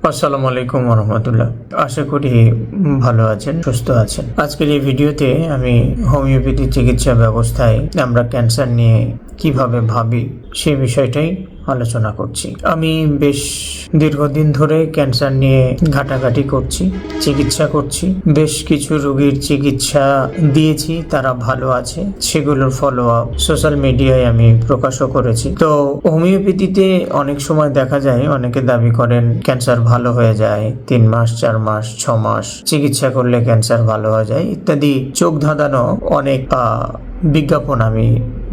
আসসালামু আলাইকুম রহমতুল্লাহ আশা করি ভালো আছেন, সুস্থ আছেন। আজকের এই ভিডিওতে আমি হোমিওপ্যাথি চিকিৎসা ব্যবস্থায় আমরা ক্যান্সার নিয়ে কীভাবে ভাবি সে বিষয়টাই আলোচনা করছি। আমি বেশ দীর্ঘদিন ধরে ক্যান্সার নিয়ে ঘাটাঘাটি করছি, চিকিৎসা করছি। বেশ কিছু রোগীর চিকিৎসা দিয়েছি, তারা ভালো আছে, সেগুলোর ফলো আপ সোশ্যাল মিডিয়ায় আমি প্রকাশও করেছি। তো হোমিওপ্যাথিতে অনেক সময় দেখা যায়, অনেকে দাবি করেন ক্যান্সার ভালো হয়ে যায়, তিন মাস, চার মাস, ছ মাস, চিকিৎসা করলে ক্যান্সার ভালো হয়ে যায়, ইত্যাদি চোখ ধাঁধানো অনেক বিজ্ঞাপন আমি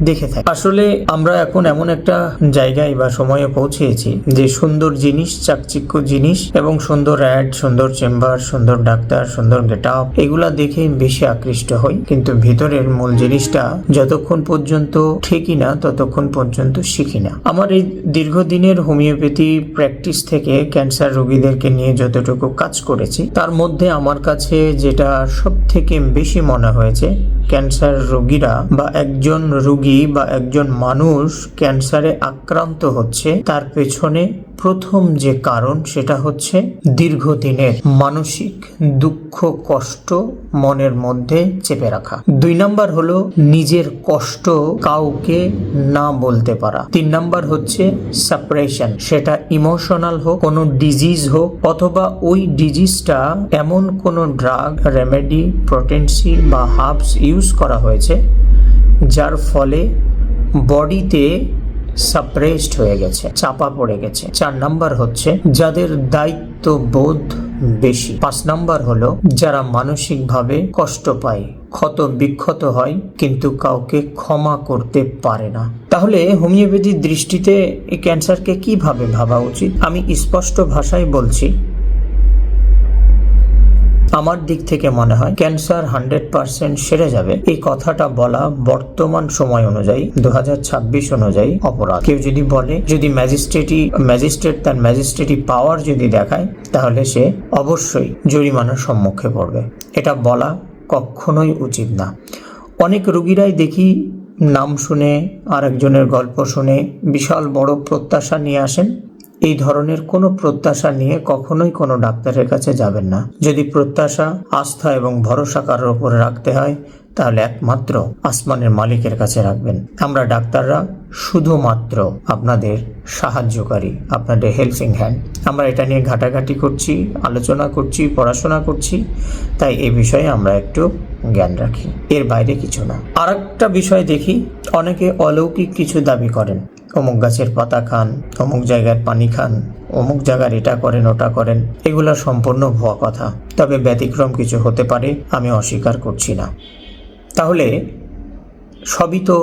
দেখে থাকি। আসলে আমরা এখন এমন একটা জায়গায় বা সময়ে পৌঁছেছি যে সুন্দর জিনিস, চাকচিক্য জিনিস এবং সুন্দর অ্যাড সুন্দর চেম্বার সুন্দর ডাক্তার, সুন্দর গেট আপ এগুলা দেখে বেশি আকৃষ্ট হই। কিন্তু ভিতরের মূল জিনিসটা যতক্ষণ পর্যন্ত ঠিকই না, ততক্ষণ পর্যন্ত শিখি না। আমার এই দীর্ঘদিনের হোমিওপ্যাথি প্র্যাকটিস থেকে ক্যান্সার রোগীদেরকে নিয়ে যতটুকু কাজ করেছি, তার মধ্যে আমার কাছে যেটা সব থেকে বেশি মনে হয়েছে ক্যান্সার রোগীরা বা একজন রোগী বা একজন মানুষ ক্যান্সারে আক্রান্ত হচ্ছে তার পেছনে প্রথম যে কারণ সেটা হচ্ছে দীর্ঘদিনের মানসিক দুঃখ, কষ্ট মনের মধ্যে চেপে রাখা। দুই নাম্বার হলো নিজের কষ্ট কাউকে না বলতে পারা। তিন নাম্বার হচ্ছে সাপ্রেশন সেটা ইমোশনাল হোক, কোনো ডিজিজ হোক, অথবা ওই ডিজিজটা এমন কোনো ড্রাগ রেমেডি প্রোটেন্সি বা হার্বস ইউজ করা হয়েছে, যার ফলে বডিতে সাপ্রেসড হয়ে গেছে, চাপা পড়ে গেছে। চার নাম্বার হচ্ছে যাদের দায়িত্ব বোধ বেশি। পাঁচ নাম্বার হলো যারা মানসিকভাবে কষ্ট পায়, ক্ষত বিক্ষত হয়, কিন্তু কাউকে ক্ষমা করতে পারে না। তাহলে হোমিওপ্যাথির দৃষ্টিতে এই ক্যান্সারকে কীভাবে ভাবা উচিত? আমি স্পষ্ট ভাষায় বলছি আমার দিক থেকে মনে হয় ক্যান্সার হান্ড্রেড পার্সেন্ট সেরে যাবে। এই কথাটা বলা বর্তমান সময় অনুযায়ী দু ছাব্বিশ অনুযায়ী অপরাধ। কেউ যদি বলে, যদি ম্যাজিস্ট্রেটই, ম্যাজিস্ট্রেট তার ম্যাজিস্ট্রেটি পাওয়ার যদি দেখায়, তাহলে সে অবশ্যই জরিমানার সম্মুখে পড়বে। এটা বলা কখনোই উচিত না। অনেক রুগীরাই দেখি নাম শুনে, আরেকজনের গল্প শুনে বিশাল বড় প্রত্যাশা নিয়ে আসেন। এই ধরনের কোনো প্রত্যাশা নিয়ে কখনোই কোনো ডাক্তারের কাছে যাবেন না। যদি প্রত্যাশা, আস্থা এবং ভরসা কারোর উপরে রাখতে হয়, তাহলে একমাত্র আসমানের মালিকের কাছে রাখবেন। আমরা ডাক্তাররা শুধুমাত্র আপনাদের সাহায্যকারী, আপনাদের হেল্পিং হ্যান্ড আমরা এটা নিয়ে ঘাটাঘাটি করছি, আলোচনা করছি, পড়াশোনা করছি, তাই এ বিষয়ে আমরা একটু জ্ঞান রাখি। এর বাইরে কিছু না। আর একটা বিষয় দেখি, অনেকে অলৌকিক কিছু দাবি করেন। অমুক গাছের পাতা খান, অমুক জায়গার পানি খান, অমুক জায়গার এটা করেন, ওটা করেন, এগুলো সম্পূর্ণ ভুয়া কথা। তবে ব্যতিক্রম কিছু হতে পারে, আমি অস্বীকার করছি না। তাহলে সবই তো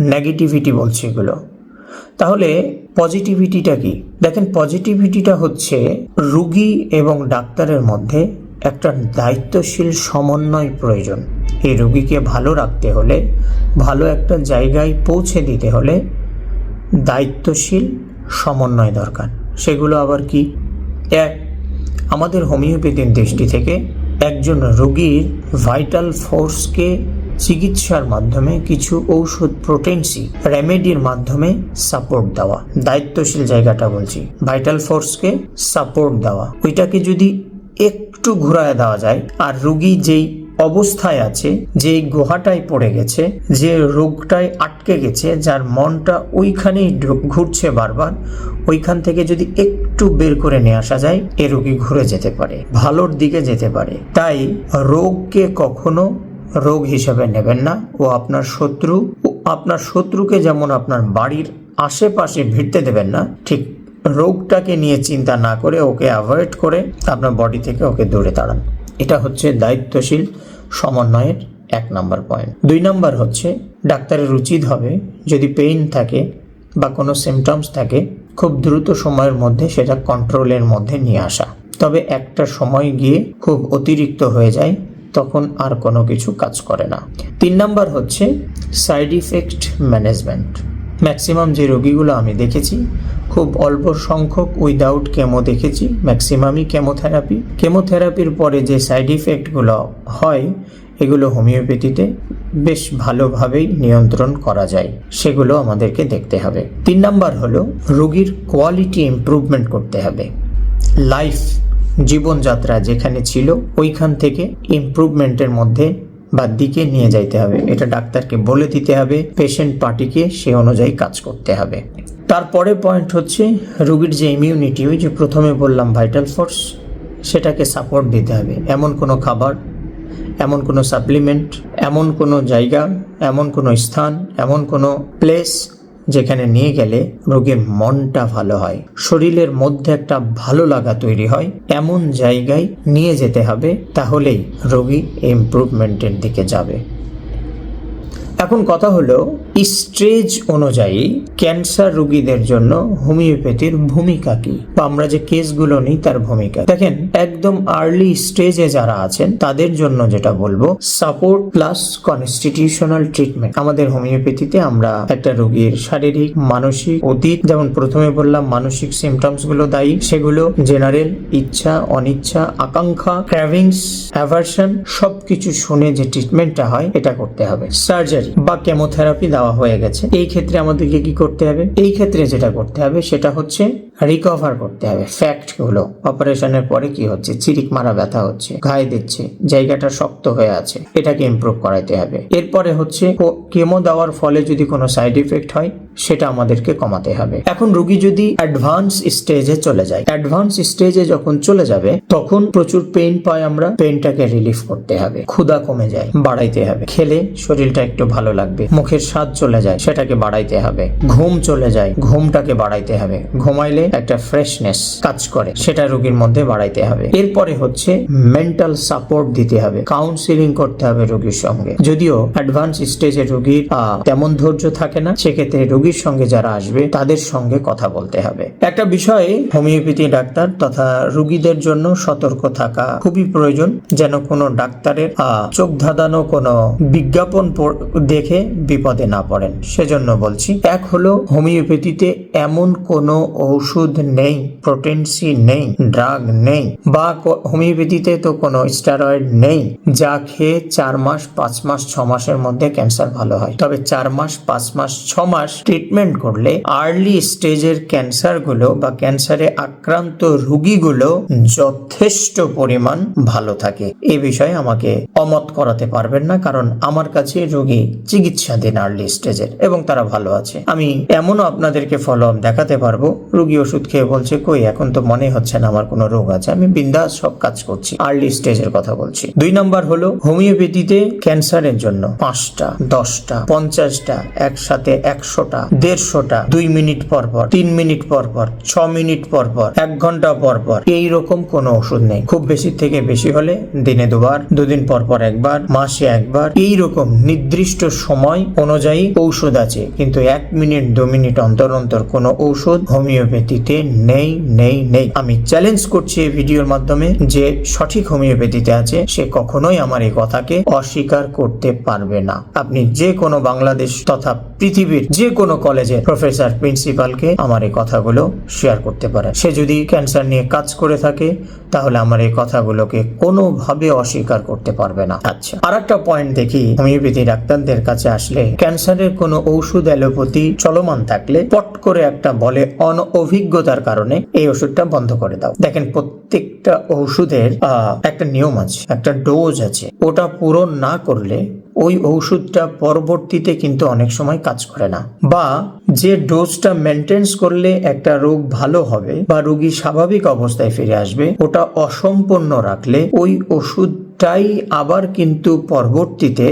নেগেটিভিটি বলছে এগুলো। তাহলে পজিটিভিটিটা কি? দেখেন পজিটিভিটিটা হচ্ছে রুগী এবং ডাক্তারের মধ্যে একটা দায়িত্বশীল সমন্বয় প্রয়োজন। এই রুগীকে ভালো রাখতে হলে, ভালো একটা জায়গায় পৌঁছে দিতে হলে দায়িত্বশীল, সমন্বয় দরকার। সেগুলো আবার কি? এক, আমাদের হোমিওপ্যাথির দৃষ্টি থেকে একজন রোগীর ভাইটাল ফোর্সকে চিকিৎসার মাধ্যমে কিছু ঔষধ প্রোটেন্সি রেমেডির মাধ্যমে সাপোর্ট দেওয়া। দায়িত্বশীল জায়গাটা বলছি। ভাইটাল ফোর্সকে সাপোর্ট দেওয়া। ওইটাকে যদি একটু ঘুরায় দেওয়া যায়, আর রুগী যেই অবস্থায় আছে, যে গুহাটায় পড়ে গেছে, যে রোগটায় আটকে গেছে, যার মনটা ওইখানেই ঘুরছে বারবার, ওইখান থেকে যদি একটু বের করে নিয়ে আসা যায়, এ রোগী ঘুরে যেতে পারে, ভালোর দিকে যেতে পারে। তাই রোগকে কখনো রোগ হিসেবে নেবেন না। ও আপনার শত্রু, ও আপনার শত্রুকে যেমন আপনার বাড়ির আশেপাশে ভিড়তে দেবেন না, ঠিক রোগটাকে নিয়ে চিন্তা না করে ওকে অ্যাভয়েড করে আপনার বডি থেকে ওকে দূরে তাড়ান। এটা হচ্ছে দায়িত্বশীল সমন্বয়ের এক নাম্বার পয়েন্ট। দুই নাম্বার হচ্ছে, ডাক্তারের উচিত হবে যদি পেইন থাকে বা কোনো সিমটমস থাকে, খুব দ্রুত সময়ের মধ্যে সেটা কন্ট্রোলের মধ্যে নিয়ে আসা। তবে একটা সময় গিয়ে খুব অতিরিক্ত হয়ে যায়, তখন আর কোনো কিছু কাজ করে না। তিন নাম্বার হচ্ছে সাইড ইফেক্ট ম্যানেজমেন্ট ম্যাক্সিমাম যে রোগীগুলো আমি দেখেছি খুব অল্প সংখ্যক উইদাউট কেমো দেখেছি ম্যাক্সিমামই কেমোথেরাপি কেমোথেরাপির পরে যে সাইড ইফেক্টগুলো হয়, এগুলো হোমিওপ্যাথিতে বেশ ভালোভাবেই নিয়ন্ত্রণ করা যায়, সেগুলো আমাদেরকে দেখতে হবে। তিন নাম্বার হলো, রোগীর কোয়ালিটি ইমপ্রুভমেন্ট করতে হবে। লাইফ জীবনযাত্রা যেখানে ছিল, ওইখান থেকে ইমপ্রুভমেন্টের মধ্যে বা দিকে নিয়ে যাইতে হবে। এটা ডাক্তারকে বলে দিতে হবে পেশেন্ট পার্টিকে সে অনুযায়ী কাজ করতে হবে। তারপরে পয়েন্ট হচ্ছে রোগীর যে ইমিউনিটি ওই যে প্রথমে বললাম ভাইটাল ফোর্স সেটাকে সাপোর্ট দিতে হবে। এমন কোনো খাবার, এমন কোনো সাপ্লিমেন্ট এমন কোনো জায়গা, এমন কোনো স্থান, এমন কোনো প্লেস যেখানে নিয়ে গেলে রোগীর মনটা ভালো হয়। শরীরের মধ্যে একটা ভালো লাগা তৈরি হয়। এমন জায়গায় নিয়ে যেতে হবে, তাহলেই রোগী ইমপ্রুভমেন্টের দিকে যাবে। এখন কথা হলো, স্টেজ অনুযায়ী ক্যান্সার রোগীদের জন্য হোমিওপ্যাথির ভূমিকা কি? বা আমরা যে কেসগুলো নিই, তার ভূমিকা। দেখেন, একদম আর্লি স্টেজে যারা আছেন, তাদের জন্য যেটা বলব সাপোর্ট প্লাস কনস্টিটিউশনাল ট্রিটমেন্ট আমাদের হোমিওপ্যাথিতে আমরা একটা রোগীর শারীরিক, মানসিক অতীত, যেমন প্রথমে বললাম, মানসিক সিমটমসগুলো দায়ী। সেগুলো জেনারেল ইচ্ছা, অনিচ্ছা, আকাঙ্ক্ষা ক্র্যাভিংস অ্যাভার্সন সবকিছু শুনে যে ট্রিটমেন্টটা হয়, এটা করতে হবে। সার্জারি বা কেমোথেরাপি দেওয়া হয়ে গেছে। এই ক্ষেত্রে আমাদেরকে কি করতে হবে? এই ক্ষেত্রে যেটা করতে হবে সেটা হচ্ছে রিকভার করতে হবে। ফ্যাক্টগুলো অপারেশনের পরে কি হচ্ছে? চিরিক মারা ব্যথা হচ্ছে, ঘায়ে দিচ্ছে, জায়গাটা শক্ত হয়ে আছে। এটাকে ইমপ্রুভ করাইতে হবে। এরপরে হচ্ছে কেমো দেওয়ার ফলে যদি কোনো সাইড ইফেক্ট হয়, সেটা আমাদেরকে কমাতে হবে। এখন রুগী যদি অ্যাডভান্স স্টেজে চলে যায় অ্যাডভান্স স্টেজে যখন চলে যাবে, তখন প্রচুর পেইন পাই আমরা পেইনটাকে রিলিফ করতে হবে। ক্ষুধা কমে যায়, বাড়াইতে হবে। খেলে শরীরটা একটু ভালো লাগবে, মুখের স্বাদ চলে যায়, সেটাকে বাড়াইতে হবে। ঘুম চলে যায়, ঘুমটাকে বাড়াইতে হবে। ঘুমাইলে একটা ফ্রেশনেস কাজ করে। সেটা রোগীর মধ্যে বাড়াইতে হবে। এরপরে হচ্ছে মেন্টাল সাপোর্ট দিতে হবে। কাউন্সিলিং করতে হবে রোগীর সঙ্গে। যদিও অ্যাডভান্স স্টেজে রোগীর তেমন ধৈর্য থাকে না। সেক্ষেত্রে রোগীর সঙ্গে যারা আসবে, তাদের সঙ্গে কথা বলতে হবে। একটা বিষয়ে হোমিওপ্যাথি ডাক্তার তথা রোগীদের জন্য সতর্ক থাকা খুবই প্রয়োজন। যেন কোনো ডাক্তারের চোখ ধাঁধানো কোনো বিজ্ঞাপন দেখে বিপদে না পড়েন। সেজন্য বলছি, এক হলো হোমিওপ্যাথিতে এমন কোনো ঔষধ নেই প্রোটেন্সি নেই ড্রাগ নেই, বা হোমিওপ্যাথিতে তো কোনো স্টেরয়েড নেই, যা খেয়ে চার মাস, পাঁচ মাস, ছ মাসের মধ্যে ক্যান্সার ভালো হয়। তবে চার মাস, পাঁচ মাস, ছ মাস ট্রিটমেন্ট করলে আর্লি স্টেজের ক্যান্সারগুলো বা ক্যান্সারে আক্রান্ত রোগীগুলো যথেষ্ট পরিমাণ ভালো থাকে। এ বিষয়ে আমাকে অমত করাতে পারবেন না, কারণ আমার কাছে রোগী চিকিৎসাধীন আর্লি স্টেজের এবং তারা ভালো আছে। আমি এমনও আপনাদেরকে ফলো আপ দেখাতে পারব, রোগী ওষুধ খেয়ে বলছে, কই, এখন তো মনে হচ্ছে না আমার কোনো রোগ আছে। আমি বিন্দাস সব কাজ করছি আর্লি স্টেজের কথা বলছি। দুই নাম্বার হলো, হোমিওপ্যাথিতে ক্যান্সারের জন্য পাঁচটা, দশটা, পঞ্চাশটা, একসাথে একশোটা, দেড়শোটা, দুই মিনিট পর পর, তিন মিনিট পর পর, ছ মিনিট পর পর, এক ঘণ্টা পর পর এইরকম কোনো ওষুধ নেই। খুব বেশি থেকে বেশি হলে দিনে দুবার, দুদিন পর পর একবার, মাসে একবার এইরকম নির্দিষ্ট সময় অনুযায়ী ঔষধ আছে। কিন্তু এক মিনিট, দু মিনিট অন্তর অন্তর কোনো ঔষধ হোমিওপ্যাথিতে নেই নেই নেই। আমি চ্যালেঞ্জ করছি এই ভিডিওর মাধ্যমে যে সঠিক হোমিওপ্যাথিতে আছে, সে কখনোই আমার এই কথাকে অস্বীকার করতে পারবে না। আপনি যে কোনো বাংলাদেশ তথা পৃথিবীর যে কোনো কলেজে প্রফেসর প্রিন্সিপালকে আমার এই কথাগুলো শেয়ার করতে পারে সে যদি ক্যান্সার নিয়ে কাজ করে থাকে তাহলে আমার এই কথাগুলোকে কোনোভাবে অস্বীকার করতে পারবে না। আচ্ছা। আর একটা পয়েন্ট দেখি হোমিওপ্যাথি ডাক্তারদের কাছে আসলে ক্যান্সারের কোনো ঔষধ অ্যালোপ্যাথি চলমান থাকলে পট করে একটা বলে অনঅভিজ্ঞতার কারণে এই ওষুধটা বন্ধ করে দাও। দেখেন প্রত্যেকটা ওষুধের আহ, একটা নিয়ম আছে একটা ডোজ আছে। ওটা পূরণ না করলে ওই ওষুধটা পরবর্তীতে কিন্তু অনেক সময় কাজ করে না। বা যে ডোজটা মেনটেন্স করলে একটা রোগ ভালো হবে বা রোগী স্বাভাবিক অবস্থায় ফিরে আসবে, ওটা অসম্পূর্ণ রাখলে ওই ওষুধটাই আবার কিন্তু পরবর্তীতে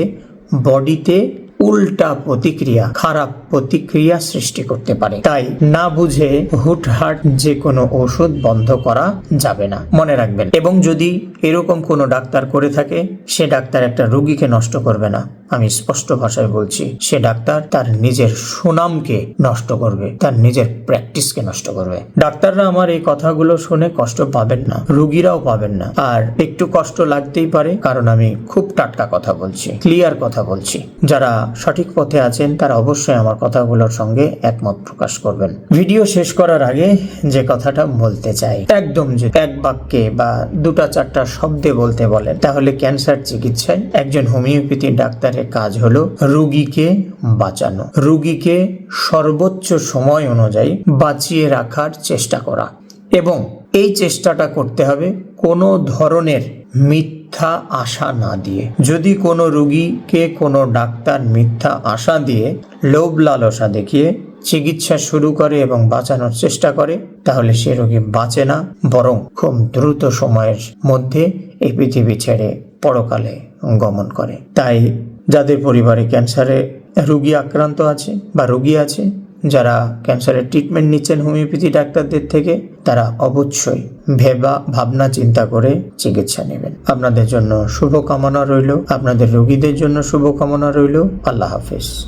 বডিতে উল্টা প্রতিক্রিয়া, খারাপ প্রতিক্রিয়া সৃষ্টি করতে পারে। তাই না বুঝে হুটহাট যে কোনো ওষুধ বন্ধ করা যাবে না। মনে রাখবেন। এবং যদি এরকম কোনো ডাক্তার করে থাকে, সে ডাক্তার একটা রুগীকে নষ্ট করবে না। আমি স্পষ্ট ভাষায় বলছি, সে ডাক্তার তার নিজের সুনামকে নষ্ট করবে, তার নিজের প্র্যাকটিসকে নষ্ট করবে। ডাক্তাররা আমার এই কথাগুলো শুনে কষ্ট পাবেন না, রুগীরাও পাবেন না। আর একটু কষ্ট লাগতেই পারে, কারণ আমি খুব টাটকা কথা বলছি, ক্লিয়ার কথা বলছি। যারা সঠিক পথে আছেন, তারা অবশ্যই আমার কথাগুলোর সঙ্গে একমত প্রকাশ করবেন। ভিডিও শেষ করার আগে যে কথাটা বলতে চাই, একদম যে এক বাক্যে বা দুটা চারটা শব্দে বলতে বলেন, তাহলে ক্যান্সার চিকিৎসায় একজন হোমিওপ্যাথি ডাক্তারের কাজ হলো রুগীকে বাঁচানো। রুগীকে সর্বোচ্চ সময় অনুযায়ী বাঁচিয়ে রাখার চেষ্টা করা। এবং এই চেষ্টাটা করতে হবে কোনো ধরনের মিথ্যা আশা না দিয়ে। যদি কোনো রুগীকে কোনো ডাক্তার মিথ্যা আশা দিয়ে লোভ লালসা দেখিয়ে চিকিৎসা শুরু করে এবং বাঁচানোর চেষ্টা করে, তাহলে সে রোগী বাঁচে না, বরং খুব দ্রুত সময়ের মধ্যে এই পৃথিবী ছেড়ে পরকালে গমন করে। তাই যাদের পরিবারে ক্যান্সারে রুগী আক্রান্ত আছে বা রুগী আছে, যারা ক্যান্সারের ট্রিটমেন্ট নিচ্ছেন হোমিওপ্যাথি ডাক্তারদের থেকে, তারা অবশ্যই ভেবা ভাবনা চিন্তা করে চিকিৎসা নেবেন। আপনাদের জন্য শুভকামনা রইল। আপনাদের রোগীদের জন্য শুভকামনা রইল। আল্লাহ হাফেজ।